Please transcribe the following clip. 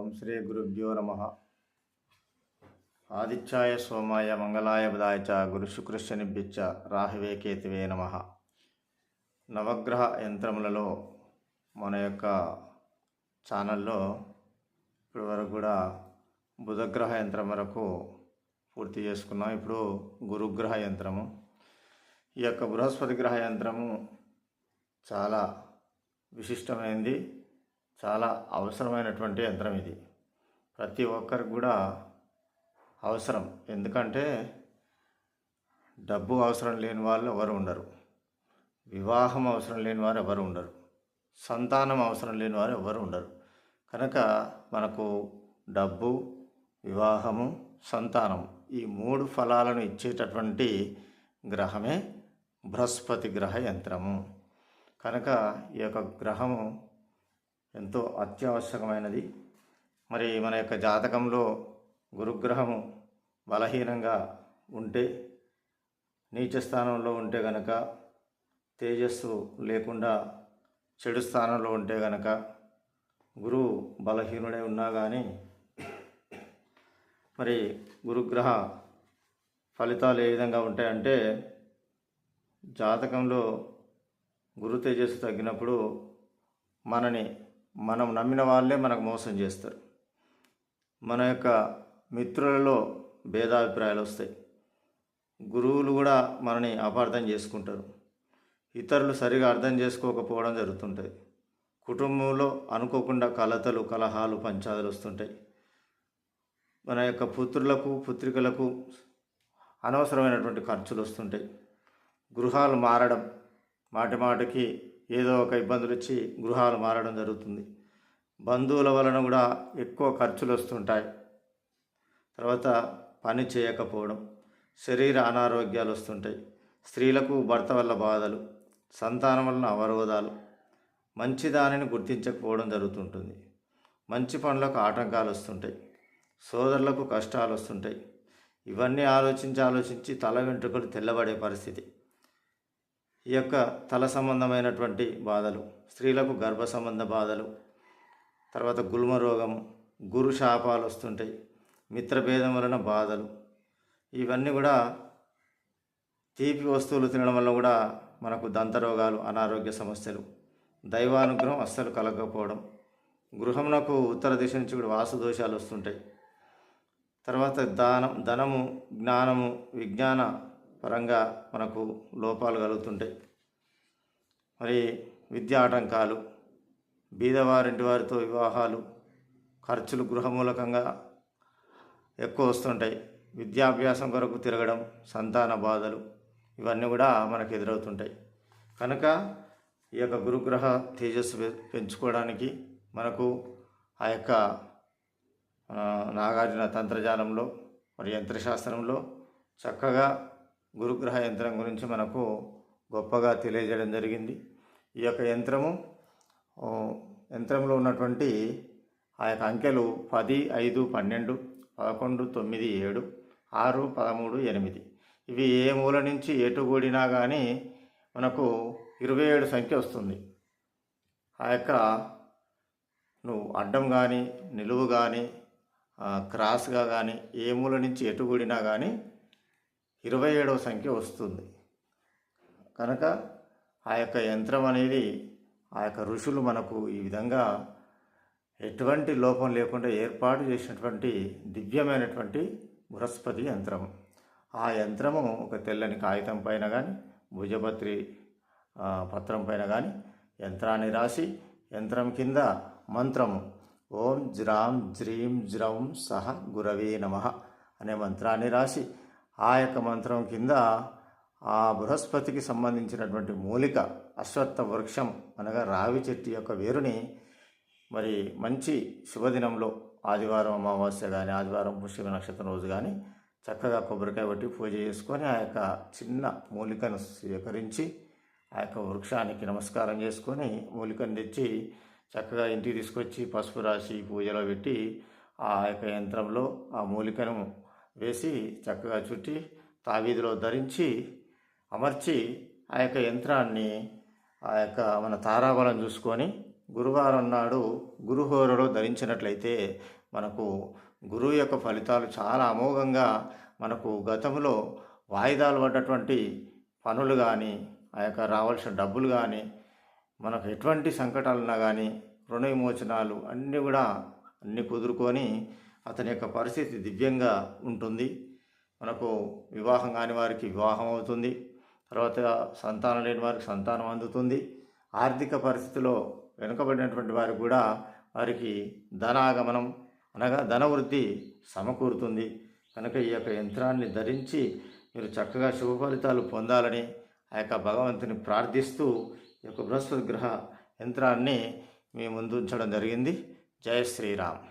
ఓం శ్రీ గురుభ్యో నమ. ఆదిత్యాయ సోమాయ మంగళాయ బుధాయ చ గురు శుక్రశనిభ్యచ్చ రాహవే కేతువే నమ. నవగ్రహ యంత్రములలో మన యొక్క ఛానల్లో ఇప్పటి వరకు కూడా బుధగ్రహ యంత్రం వరకు పూర్తి చేసుకున్నాం. ఇప్పుడు గురుగ్రహ యంత్రము. ఈ యొక్క బృహస్పతి గ్రహ యంత్రము చాలా విశిష్టమైనది చాలా అవసరమైనటువంటి యంత్రం ఇది. ప్రతి ఒక్కరికి కూడా అవసరం. ఎందుకంటే డబ్బు అవసరం లేని వాళ్ళు ఎవరు ఉండరు. వివాహం అవసరం లేని వారు ఎవరు ఉండరు. సంతానం అవసరం లేని వారు ఎవరు ఉండరు. కనుక మనకు డబ్బు వివాహము సంతానం ఈ మూడు ఫలాలను ఇచ్చేటటువంటి గ్రహమే బృహస్పతి గ్రహ యంత్రము. కనుక ఈ యొక్క గ్రహము ఎంతో అత్యావశ్యకమైనది మరి మన యొక్క జాతకంలో గురుగ్రహము బలహీనంగా ఉంటే నీచ స్థానంలో ఉంటే గనక తేజస్సు లేకుండా చెడు స్థానంలో ఉంటే గనక గురువు బలహీనుడై ఉన్నా కానీ మరి గురుగ్రహ ఫలితాలు ఏ విధంగా ఉంటాయంటే జాతకంలో గురు తేజస్సు తగ్గినప్పుడు మనని మనం నమ్మిన వాళ్ళే మనకు మోసం చేస్తారు. మన యొక్క మిత్రులలో భేదాభిప్రాయాలు వస్తాయి. గురువులు కూడా మనని అపార్థం చేసుకుంటారు. ఇతరులు సరిగా అర్థం చేసుకోకపోవడం జరుగుతుంటుంది. కుటుంబంలో అనుకోకుండా కలతలు కలహాలు పంచాదులు వస్తుంటాయి. మన యొక్క పుత్రులకు పుత్రికలకు అనవసరమైనటువంటి ఖర్చులు వస్తుంటాయి. గృహాలు మారడం మాటి మాటికి ఏదో ఒక ఇబ్బందులు వచ్చి గృహాలు మారడం జరుగుతుంది. బంధువుల వలన కూడా ఎక్కువ ఖర్చులు వస్తుంటాయి తర్వాత పని చేయకపోవడం శరీర అనారోగ్యాలు వస్తుంటాయి స్త్రీలకు భర్త వల్ల బాధలు సంతానం వలన అవరోధాలు మంచి దానిని గుర్తించకపోవడం జరుగుతుంటుంది. మంచి పనులకు ఆటంకాలు వస్తుంటాయి సోదరులకు కష్టాలు వస్తుంటాయి ఇవన్నీ ఆలోచించి ఆలోచించి తల వెంట్రుకలు తెల్లబడే పరిస్థితి. ఈ యొక్క తల సంబంధమైనటువంటి బాధలు స్త్రీలకు గర్భ సంబంధ బాధలు తర్వాత గుల్మ రోగం గురు శాపాలు వస్తుంటాయి మిత్రభేదం వలన బాధలు. ఇవన్నీ కూడా తీపి వస్తువులు తినడం వల్ల కూడా మనకు దంతరోగాలు అనారోగ్య సమస్యలు దైవానుగ్రహం అస్సలు కలగకపోవడం గృహమునకు ఉత్తర దిశ నుంచి కూడా వాసు దోషాలు వస్తుంటాయి. తర్వాత దానం ధనము జ్ఞానము విజ్ఞాన పరంగా మనకు లోపాలు కలుగుతుంటాయి. మరి విద్యా ఆటంకాలు బీదవారింటి వారితో వివాహాలు ఖర్చులు గృహమూలకంగా ఎక్కువ వస్తుంటాయి. విద్యాభ్యాసం కొరకు తిరగడం సంతాన బాధలు ఇవన్నీ కూడా మనకు ఎదురవుతుంటాయి. కనుక ఈ యొక్క గురుగ్రహ తేజస్సు పెంచుకోవడానికి మనకు ఆ యొక్క నాగార్జున తంత్రజాలంలో మరి యంత్రశాస్త్రంలో చక్కగా గురుగ్రహ యంత్రం గురించి మనకు గొప్పగా తెలియజేయడం జరిగింది. ఈ యొక్క యంత్రము యంత్రంలో ఉన్నటువంటి ఆ యొక్క అంకెలు పది ఐదు పన్నెండు పదకొండు తొమ్మిది ఏడు ఆరు పదమూడు ఎనిమిది. ఇవి ఏ మూల నుంచి ఎటు కూడినా కానీ మనకు ఇరవై ఏడు సంఖ్య వస్తుంది. ఆ యొక్క నువ్వు అడ్డం కానీ నిలువు కానీ క్రాస్గా కానీ ఏ మూల నుంచి ఎటు కూడినా కానీ ఇరవై ఏడవ సంఖ్య వస్తుంది. కనుక ఆ యొక్క యంత్రం అనేది ఆ యొక్క ఋషులు మనకు ఈ విధంగా ఎటువంటి లోపం లేకుండా ఏర్పాటు చేసినటువంటి దివ్యమైనటువంటి బృహస్పతి యంత్రం. ఆ యంత్రము ఒక తెల్లని కాగితం పైన కానీ భుజపత్రి పత్రం పైన కానీ యంత్రాన్ని రాసి యంత్రం కింద మంత్రము ఓం జ్రాం జ్రీం జ్రౌం సహ గురవే నమ అనే మంత్రాన్ని రాసి ఆ యొక్క మంత్రం కింద ఆ బృహస్పతికి సంబంధించినటువంటి మూలిక అశ్వత్థ వృక్షం అనగా రావి చెట్టు యొక్క వేరుని మరి మంచి శుభదినంలో ఆదివారం అమావాస్య కానీ ఆదివారం పుష్యమ నక్షత్రం రోజు కానీ చక్కగా కొబ్బరికాయ పట్టి పూజ చేసుకొని ఆ యొక్క చిన్న మూలికను స్వీకరించి ఆ యొక్క వృక్షానికి నమస్కారం చేసుకొని మూలికను తెచ్చి చక్కగా ఇంటికి తీసుకొచ్చి పసుపు రాసి పూజలో పెట్టి ఆ యొక్క యంత్రంలో ఆ మూలికను వేసి చక్కగా చుట్టి తావీధిలో ధరించి అమర్చి ఆ యొక్క యంత్రాన్ని ఆ యొక్క మన తారాబలం చూసుకొని గురువారం నాడు గురుహోరలో ధరించినట్లయితే మనకు గురువు యొక్క ఫలితాలు చాలా అమోఘంగా మనకు గతంలో వాయిదాలు పడ్డటువంటి పనులు కానీ ఆ యొక్క రావాల్సిన డబ్బులు కానీ మనకు ఎటువంటి సంకటాలున్నా కానీ రుణ విమోచనాలు అన్నీ కూడా అన్నీ కుదురుకొని అతని యొక్క పరిస్థితి దివ్యంగా ఉంటుంది. మనకు వివాహం కాని వారికి వివాహం అవుతుంది. తర్వాత సంతానం లేని వారికి సంతానం అందుతుంది. ఆర్థిక పరిస్థితిలో వెనుకబడినటువంటి వారికి కూడా వారికి ధనాగమనం అనగా ధనవృద్ధి సమకూరుతుంది. కనుక ఈ యొక్క యంత్రాన్ని ధరించి మీరు చక్కగా శుభ ఫలితాలు పొందాలని ఆ యొక్క భగవంతుని ప్రార్థిస్తూ ఈ యొక్క బృహస్పతి గ్రహ యంత్రాన్ని మీ ముందుంచడం జరిగింది. జయ శ్రీరామ్.